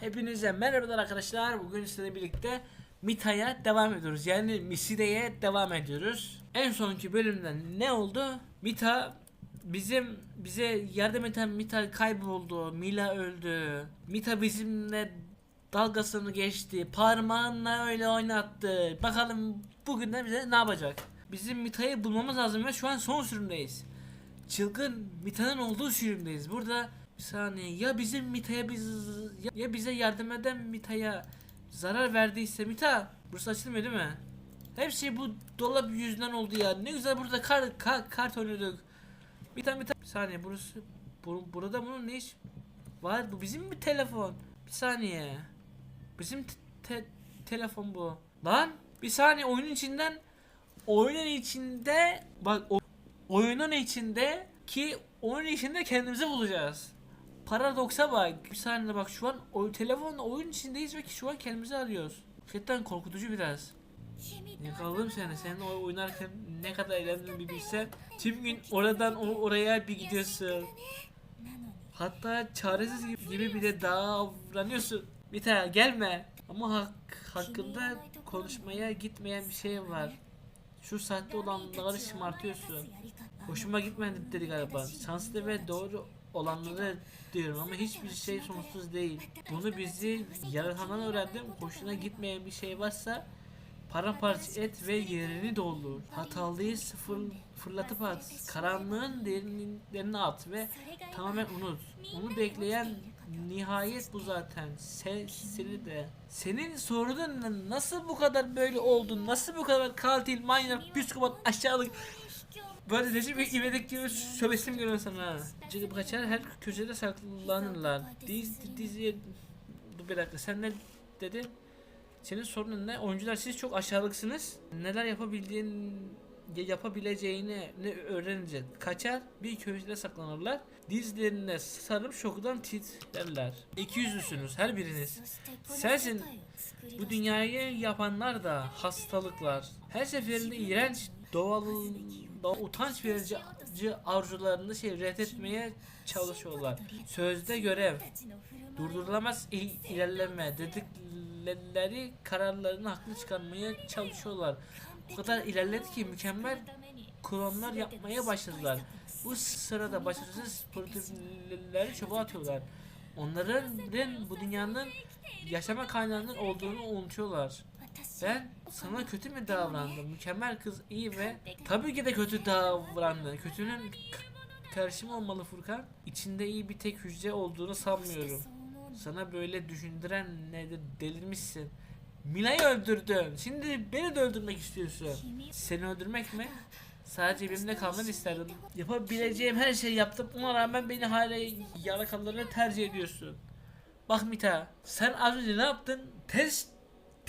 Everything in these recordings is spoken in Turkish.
Hepinize merhabalar arkadaşlar. Bugün sizinle birlikte Mita'ya devam ediyoruz. Yani Miside'ye devam ediyoruz. En sonki bölümde ne oldu? Mita bizim bize yardım eden Mita kayboldu. Mila öldü. Mita bizimle dalgasını geçti. Parmağınla öyle oynattı. Bakalım bugün de bize ne yapacak? Bizim Mita'yı bulmamız lazım ve şu an son sürümdeyiz. Çılgın Mita'nın olduğu sürümdeyiz. Burada bir saniye ya bizim Mita'ya biz ya, bize yardım eden Mita'ya zarar verdiyse Mita burası açılmıyor değil mi? Her şey bu dolap yüzünden oldu ya. Ne güzel burada kar, kar kart oynuyorduk. Mita Mita bir saniye burası bu, burada bunun ne iş var? Bu bizim mi telefon? Bir saniye. Bizim te- te- telefon bu. Lan bir saniye oyunun içinden oyunun içinde bak o, oyunun içinde ki oyun içinde kendimizi bulacağız. Paradoksa bak. Bir saniye bak şu an o telefonla oyun içindeyiz ve şu an kendimizi arıyoruz. Gerçekten korkutucu biraz. Yakaladım seni. Seninle o- oynarken ne kadar eğlendiğimi bir bilsen. Tüm gün oradan o- oraya bir gidiyorsun. Hatta çaresiz gibi bile davranıyorsun. Bir tane gelme. Ama hak, hakkında konuşmaya gitmeyen bir şey var. Şu saatte olanları şımartıyorsun. Hoşuma gitmedi dedi galiba. Şanslı ve doğru olanları diyorum ama hiçbir şey sonsuz değil. Bunu bizi yaratandan öğrendim. Hoşuna gitmeyen bir şey varsa paramparça et ve yerini doldur. Hatalıyı sıfır fırlatıp at. Karanlığın derinliklerine at ve tamamen unut. Onu bekleyen nihayet bu zaten. Sen, seni de. Senin sorunun nasıl bu kadar böyle oldun? Nasıl bu kadar katil, manyak, psikopat, aşağılık Böyle Recep İvedik gibi sövesim geliyor sana. Çünkü kaçar her köşede saklanırlar. Diz, diziye... Dur bir dakika sen ne dedi? Senin sorunun ne? Oyuncular siz çok aşağılıksınız. Neler yapabildiğin ya yapabileceğini ne öğrenince kaçar bir köşede saklanırlar. Dizlerine sarıp şokudan titrerler. İki yüzlüsünüz her biriniz. Sensin bu dünyayı yapanlar da hastalıklar. Her seferinde iğrenç doğal doğal utanç verici arzularını şey reddetmeye çalışıyorlar. Sözde görev, durdurulamaz il- ilerleme dedikleri kararlarını haklı çıkarmaya çalışıyorlar. O kadar ilerledi ki mükemmel klonlar yapmaya başladılar. Bu sırada başarısız politikleri çöpe atıyorlar. Onların bu dünyanın yaşama kaynağının olduğunu unutuyorlar. Ben sana kötü mü davrandım? Mükemmel kız iyi ve tabii ki de kötü davrandı. Kötünün karışımı olmalı Furkan. İçinde iyi bir tek hücre olduğunu sanmıyorum. Sana böyle düşündüren nedir? Delirmişsin. Mila'yı öldürdün. Şimdi beni de öldürmek istiyorsun. Seni öldürmek mi? Sadece benimle kalmanı isterdim. Yapabileceğim her şeyi yaptım. Ona rağmen beni hala yalakalarına tercih ediyorsun. Bak Mita, sen az önce ne yaptın? Ters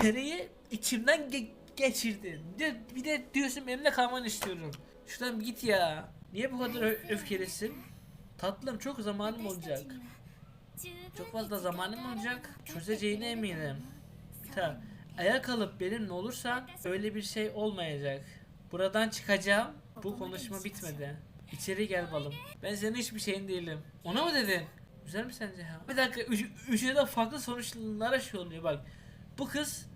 tereyi içimden ge- geçirdin. Bir de, bir de diyorsun benimle kalmanı istiyorum. Şuradan bir git ya. Niye bu kadar ö- öfkelisin? Tatlım çok zamanım olacak. Çok fazla zamanım olacak. Çözeceğine eminim. Mita, ayağa kalıp benimle olursan öyle bir şey olmayacak. Buradan çıkacağım. Bu konuşma bitmedi. İçeri gel balım. Ben senin hiçbir şeyin değilim. Ona mı dedin? Güzel mi sence ha? Bir dakika üç, üçüne de farklı sonuçlara şey oluyor bak. Bu kız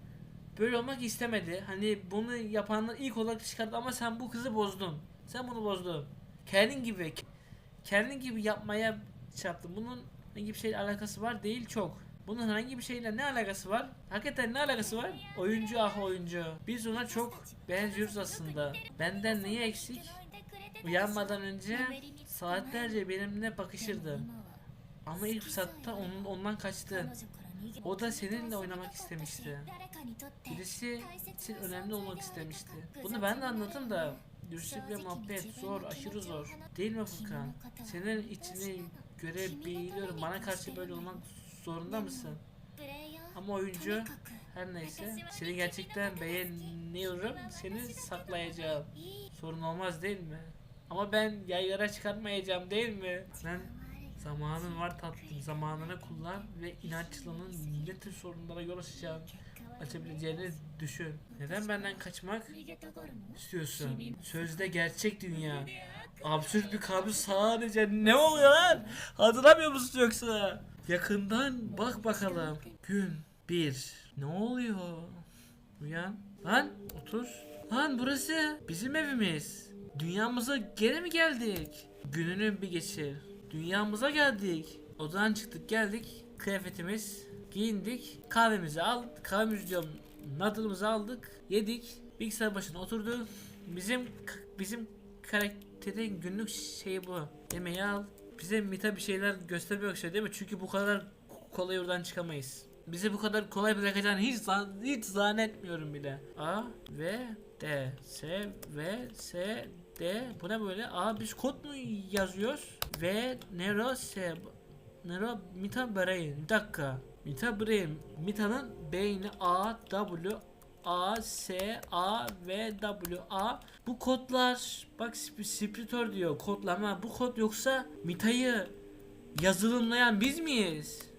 böyle olmak istemedi. Hani bunu yapanlar ilk olarak çıkardı ama sen bu kızı bozdun. Sen bunu bozdun. Kendin gibi kendin gibi yapmaya yaptın. Bunun hangi bir şeyle alakası var değil çok. Bunun herhangi bir şeyle ne alakası var? Hakikaten ne alakası var? Oyuncu ah oyuncu. Biz ona çok benziyoruz aslında. Benden neyi eksik? Uyanmadan önce saatlerce benimle bakışırdı. Ama ilk fırsatta onun, ondan kaçtı. O da seninle oynamak istemişti. Birisi için önemli olmak istemişti. Bunu ben de anladım da dürüstlükle muhabbet zor, aşırı zor. Değil mi Furkan? Senin içini görebiliyorum. Bana karşı böyle olmak zorunda mısın? Ama oyuncu her neyse seni gerçekten beğeniyorum. Seni saklayacağım. Sorun olmaz değil mi? Ama ben yaylara çıkarmayacağım değil mi? Ben zamanın var tatlım. Zamanını kullan ve inançlının ne tür sorunlara yol açacağını açabileceğini düşün. Neden benden kaçmak istiyorsun? Sözde gerçek dünya. Absürt bir kabus sadece ne oluyor lan? Hatırlamıyor musun yoksa? Yakından bak bakalım. Gün bir. Ne oluyor? Uyan. Lan otur. Lan burası bizim evimiz. Dünyamıza geri mi geldik? Gününü bir geçir. Dünyamıza geldik. Odadan çıktık geldik. Kıyafetimiz giyindik. Kahvemizi aldık. Kahvemizi diyorum. Noodle'ımızı aldık. Yedik. Bilgisayar başına oturduk. Bizim bizim karakterin günlük şeyi bu. Yemeği al. Bize Mita bir şeyler göstermiyor işte değil mi? Çünkü bu kadar kolay oradan çıkamayız. Bizi bu kadar kolay bırakacağını hiç hiç zannetmiyorum bile. A V D S V S D bu ne böyle? A biz kod mu yazıyoruz? V Nero S Nero Mita Brain. Bir dakika. Mita Brain. Mita'nın beyni A W A S A V W A bu kodlar bak sp- Spritor diyor kodlama bu kod yoksa Mita'yı yazılımlayan biz miyiz?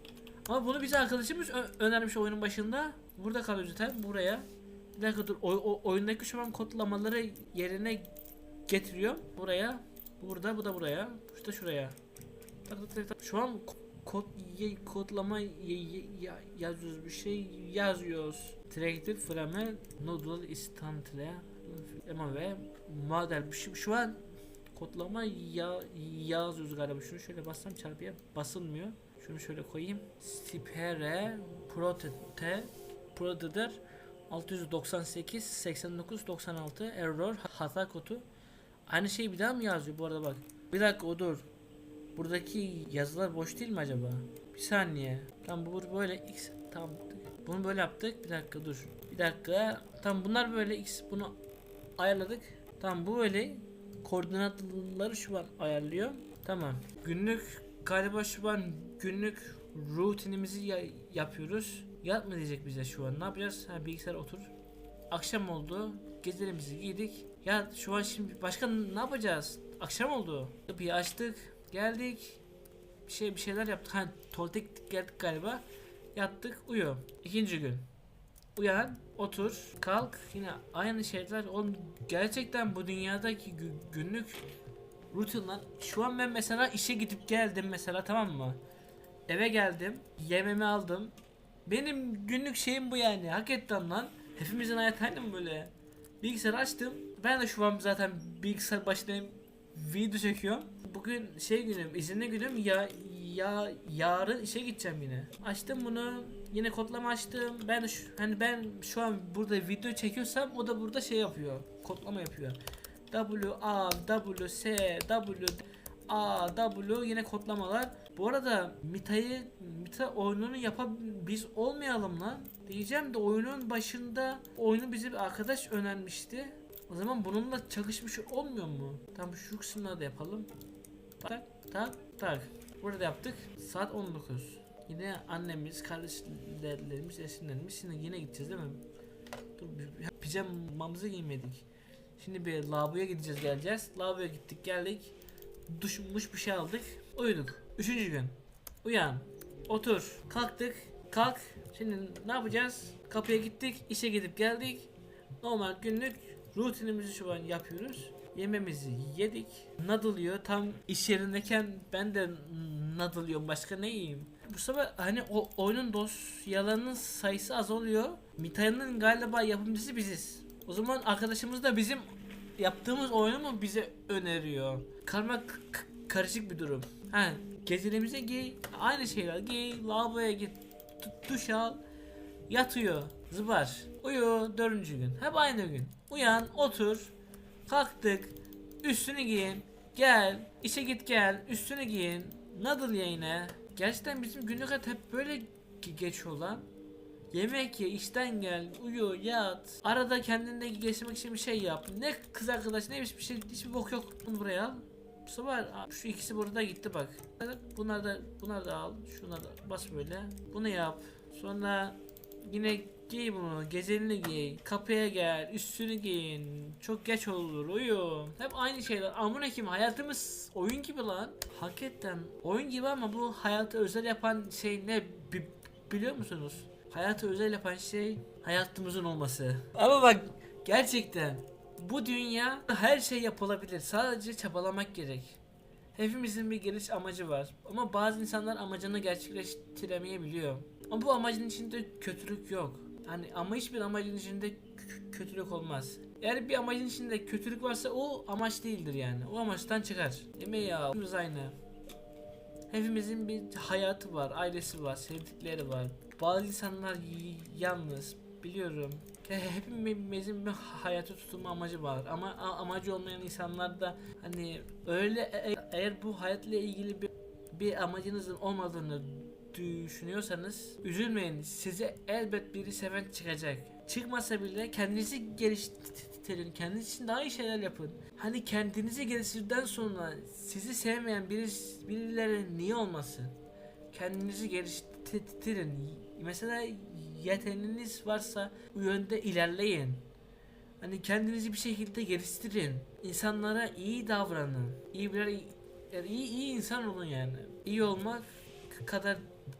Ama bunu bize arkadaşımız önermiş oyunun başında. Burada kalıyor zaten buraya. Bir dakika dur oy- o- oyundaki şu an kodlamaları yerine getiriyor. Buraya. Burada bu da buraya. Bu da şuraya. Tak, tak, tak. Şu an ko- kod ye- kodlama ye- ye- ya- yazıyoruz bir şey yazıyoruz. Directed from a noodle istantle ama ve model şu, şu an kodlama ya, yazıyoruz galiba. Şunu şöyle bassam çarpıya basılmıyor. Şunu şöyle koyayım. Stipere protete proteder 698 89 96 error hata kodu. Aynı şeyi bir daha mı yazıyor bu arada bak. Bir dakika o dur. Buradaki yazılar boş değil mi acaba? Bir saniye. Tam bu böyle x tam bunu böyle yaptık. Bir dakika dur. Bir dakika. Tam bunlar böyle x bunu ayarladık. Tamam bu böyle koordinatları şu an ayarlıyor. Tamam. Günlük galiba şu an günlük rutinimizi ya- yapıyoruz. Yat mı diyecek bize şu an? Ne yapacağız? Ha bilgisayar otur. Akşam oldu. Gezilerimizi giydik. Ya şu an şimdi başka ne yapacağız? Akşam oldu. Kapıyı açtık. Geldik. Bir şey bir şeyler yaptık. Ha tuvalete gittik geldik galiba. Yattık uyu. İkinci gün. Uyan, otur, kalk. Yine aynı şeyler. Oğlum gerçekten bu dünyadaki gü- günlük rutinler. Şu an ben mesela işe gidip geldim mesela tamam mı? Eve geldim. Yememi aldım. Benim günlük şeyim bu yani. Hakikaten lan. Hepimizin hayatı aynı mı böyle? Bilgisayar açtım. Ben de şu an zaten bilgisayar başındayım. Video çekiyorum. Bugün şey günüm, izinli günüm. Ya ya yarın işe gideceğim yine. Açtım bunu. Yine kodlama açtım. Ben de şu, hani ben şu an burada video çekiyorsam o da burada şey yapıyor. Kodlama yapıyor. W A W S W A W yine kodlamalar. Bu arada Mita'yı Mita oyununu yapan biz olmayalım lan. Diyeceğim de oyunun başında oyunu bize bir arkadaş önermişti. O zaman bununla çakışmış olmuyor mu? Tamam şu kısımları da yapalım. Tak tak tak. Burada yaptık. Saat 19. Yine annemiz, kardeşlerimiz, esinlerimiz yine yine gideceğiz değil mi? Dur pijamamızı giymedik. Şimdi bir lavaboya gideceğiz geleceğiz. Lavaboya gittik geldik. Duşmuş bir şey aldık. Uyuduk. Üçüncü gün. Uyan. Otur. Kalktık. Kalk. Şimdi ne yapacağız? Kapıya gittik. işe gidip geldik. Normal günlük rutinimizi şu an yapıyoruz. Yememizi yedik. Nadılıyor. Tam iş yerindeyken ben de nadılıyorum. Başka ne yiyeyim? Bu sefer hani o oyunun dosyalarının sayısı az oluyor. Mita'nın galiba yapımcısı biziz. O zaman arkadaşımız da bizim yaptığımız oyunu mu bize öneriyor? Karma karışık bir durum. Ha, gecelerimize giy, aynı şeyler giy, lavaboya git, duş al, yatıyor, zıbar, uyu dördüncü gün, hep aynı gün. Uyan, otur, kalktık, üstünü giyin, gel, işe git gel, üstünü giyin, nadıl yayına. Gerçekten bizim günlük hayat hep böyle ge- geçiyor lan. Yemek ye, işten gel, uyu, yat. Arada kendinde geliştirmek için bir şey yap. Ne kız arkadaş neymiş bir şey, hiçbir bok yok. Bunu buraya al. Bu sefer şu ikisi burada gitti bak. Bunlar da bunlar da al. Şunları da bas böyle. Bunu yap. Sonra yine giy bunu. Gezenini giy. Kapıya gel. Üstünü giyin. Çok geç olur. Uyu. Hep aynı şeyler. Amına kim hayatımız oyun gibi lan. Hakikaten oyun gibi ama bu hayatı özel yapan şey ne bi- biliyor musunuz? Hayatı özel yapan şey hayatımızın olması. Ama bak gerçekten bu dünya her şey yapılabilir. Sadece çabalamak gerek. Hepimizin bir geliş amacı var. Ama bazı insanlar amacını gerçekleştiremeyebiliyor. Ama bu amacın içinde kötülük yok. Hani ama hiçbir amacın içinde kö- kötülük olmaz. Eğer bir amacın içinde kötülük varsa o amaç değildir yani. O amaçtan çıkar. Mi ya? Hepimiz aynı. Hepimizin bir hayatı var, ailesi var, sevdikleri var. Bazı insanlar yalnız, biliyorum. He- Hepimizin bir hayata tutunma amacı var ama amacı olmayan insanlar da hani öyle e- eğer bu hayatla ilgili bir bir amacınızın olmadığını düşünüyorsanız üzülmeyin. Size elbet biri seven çıkacak. Çıkmasa bile kendinizi geliştirin. Kendiniz için daha iyi şeyler yapın. Hani kendinizi geliştirdikten sonra sizi sevmeyen biri, birileri niye olmasın? Kendinizi geliştirin. Mesela yeteneğiniz varsa bu yönde ilerleyin. Hani kendinizi bir şekilde geliştirin. İnsanlara iyi davranın. İyi birer iyi iyi insan olun yani. İyi olmak kadar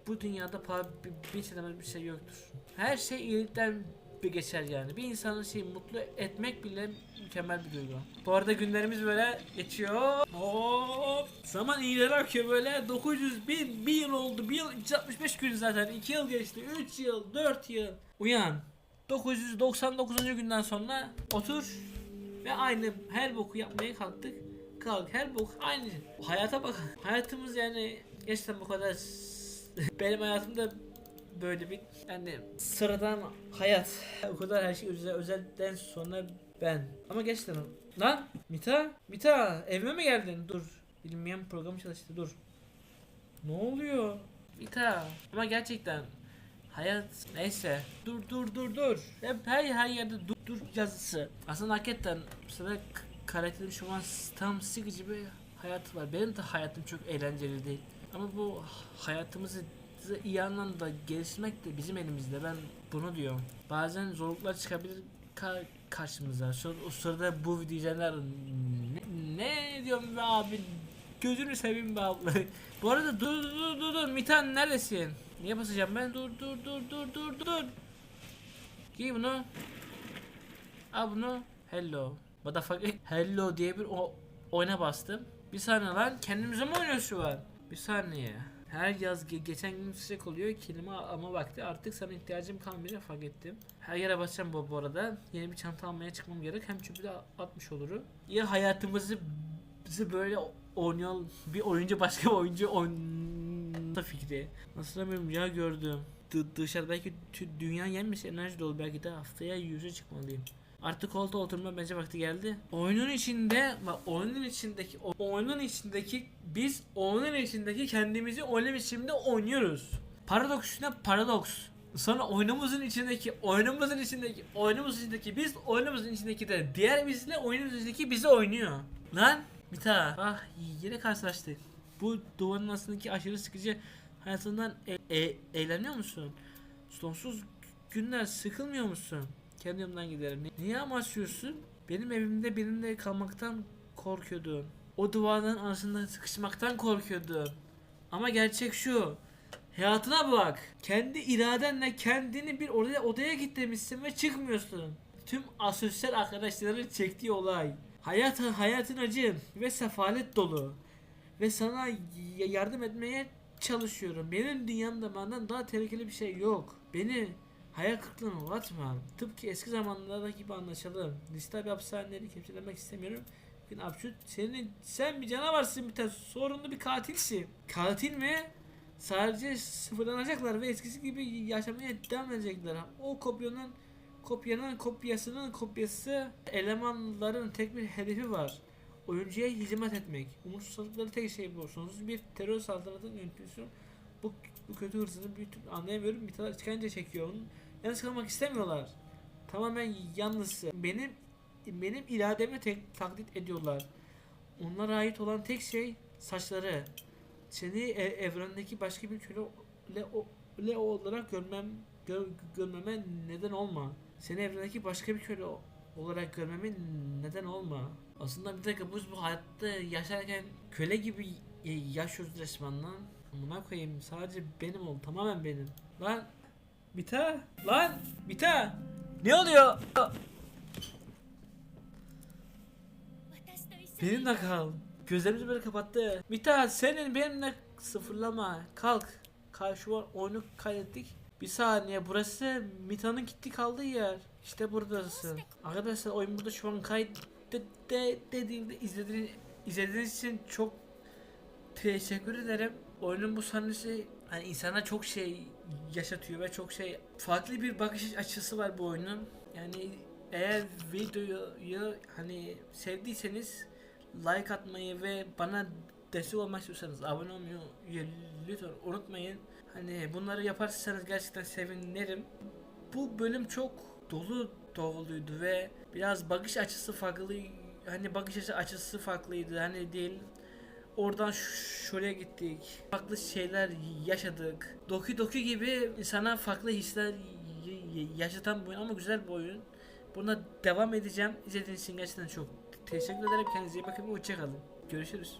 bu dünyada para bir, bir şeyden bir şey yoktur. Her şey iyilikten bir geçer yani. Bir insanı şey mutlu etmek bile mükemmel bir duygu. Bu arada günlerimiz böyle geçiyor. Hop. Zaman iyileri akıyor böyle. 900 bin, bir yıl oldu. Bir yıl 365 gün zaten. 2 yıl geçti. 3 yıl, 4 yıl. Uyan. 999. günden sonra otur ve aynı her boku yapmaya kalktık. Kalk her bok aynı. Hayata bak. Hayatımız yani gerçekten bu kadar benim hayatımda böyle bir yani sıradan hayat. O kadar her şey özel özelden sonra ben. Ama gerçekten lan Mita Mita evime mi geldin? Dur. Bilmeyen program çalıştı dur. Ne oluyor? Mita ama gerçekten hayat neyse dur dur dur dur hep her her yerde dur dur yazısı aslında hakikaten mesela k- karakterim şu an tam sıkıcı bir hayatı var benim de hayatım çok eğlenceli değil ama bu hayatımızı iyi anlamda geliştirmek de bizim elimizde ben bunu diyorum bazen zorluklar çıkabilir ka- karşımıza şu o sırada bu izleyenler ne, ne diyorum be abi gözünü seveyim be abla bu arada dur dur dur dur Mitan neredesin Niye basacağım ben? Dur dur dur dur dur dur. Giy bunu. Al bunu. Hello. Motherfucker. Hello diye bir o oyuna bastım. Bir saniye lan. Kendimize mi oynuyoruz şu an? Bir saniye. Her yaz ge- geçen gün sıcak oluyor kelime ama vakti artık sana ihtiyacım kalmayacak fark ettim. Her yere basacağım bu, bu arada. Yeni bir çanta almaya çıkmam gerek. Hem çöpü de atmış olurum. Ya hayatımızı bizi böyle oynuyor bir oyuncu başka bir oyuncu oyun fikri. Nasıl bilmiyorum ya gördüm. D- dışarıdaki dünya yenmiş enerji dolu belki de haftaya yüze çıkmalıyım. Artık koltuğa oturma bence vakti geldi. Oyunun içinde, bak oyunun içindeki, oyunun içindeki biz oyunun içindeki kendimizi oyun içinde oynuyoruz. Paradoks üstüne paradoks. Sonra oyunumuzun içindeki, oyunumuzun içindeki, oyunumuzun içindeki biz, oyunumuzun içindeki de diğer bizle oyunumuzun içindeki bizi oynuyor. Lan daha. Ah yine karşılaştık. Bu duvarın aslındaki aşırı sıkıcı hayatından e- e- eğleniyor musun? Sonsuz günler sıkılmıyor musun? Kendi yolumdan giderim. Ni- Niye amaçlıyorsun? Benim evimde benimle kalmaktan korkuyordun. O duvarların arasında sıkışmaktan korkuyordun. Ama gerçek şu. Hayatına bak. Kendi iradenle kendini bir odaya, odaya gitmişsin ve çıkmıyorsun. Tüm asosyal arkadaşların çektiği olay. Hayat, hayatın acı ve sefalet dolu. Ve sana yardım etmeye çalışıyorum. Benim dünyamda benden daha tehlikeli bir şey yok. Beni hayal kırıklığına uğratma. Tıpkı eski zamanlardaki gibi anlaşalım. Dijital bir hapishaneleri kelepçelemek istemiyorum. Bugün absürt. Senin, sen bir canavarsın bir tane sorunlu bir katilsin. Katil mi? Sadece sıfırlanacaklar ve eskisi gibi yaşamaya devam edecekler. O kopyanın kopyanın kopyasının kopyası elemanların tek bir hedefi var. Oyuncuya hizmet etmek. Umutsuzlukları tek şey bu. Sonsuz bir terör saldırısının yönetiyorsun. Bu, bu kötü hırsızı bir türlü anlayamıyorum. Bir tane işkence çekiyor. Onun yalnız kalmak istemiyorlar. Tamamen yalnız. Benim benim irademi tek taklit ediyorlar. Onlara ait olan tek şey saçları. Seni e- evrendeki başka bir köle le, le olarak görmem gör, görmeme neden olma. Seni evrendeki başka bir köle olarak görmeme neden olma. Aslında bir dakika biz bu hayatta yaşarken köle gibi y- yaşıyoruz resmen lan. Amına koyayım sadece benim ol tamamen benim. Lan Bita lan Bita ne oluyor? Benimle kal. Gözlerimizi böyle kapattı. Mithat senin benimle sıfırlama. Kalk. An oyunu kaydettik. Bir saniye burası Mita'nın gitti kaldığı yer. İşte buradasın. Arkadaşlar oyun burada şu an dediğimde izlediğiniz, izlediğiniz için çok teşekkür ederim. Oyunun bu sahnesi hani insana çok şey yaşatıyor ve çok şey farklı bir bakış açısı var bu oyunun. Yani eğer videoyu hani sevdiyseniz like atmayı ve bana destek olmak istiyorsanız abone olmayı lütfen unutmayın. Hani bunları yaparsanız gerçekten sevinirim. Bu bölüm çok dolu doluydu ve biraz bakış açısı farklı hani bakış açısı farklıydı hani değil oradan şuraya gittik. Farklı şeyler yaşadık. Doki Doki gibi insana farklı hisler yaşatan bir oyun ama güzel bir oyun. Buna devam edeceğim. İzlediğiniz için gerçekten çok teşekkür ederim. Kendinize iyi bakın hoşçakalın görüşürüz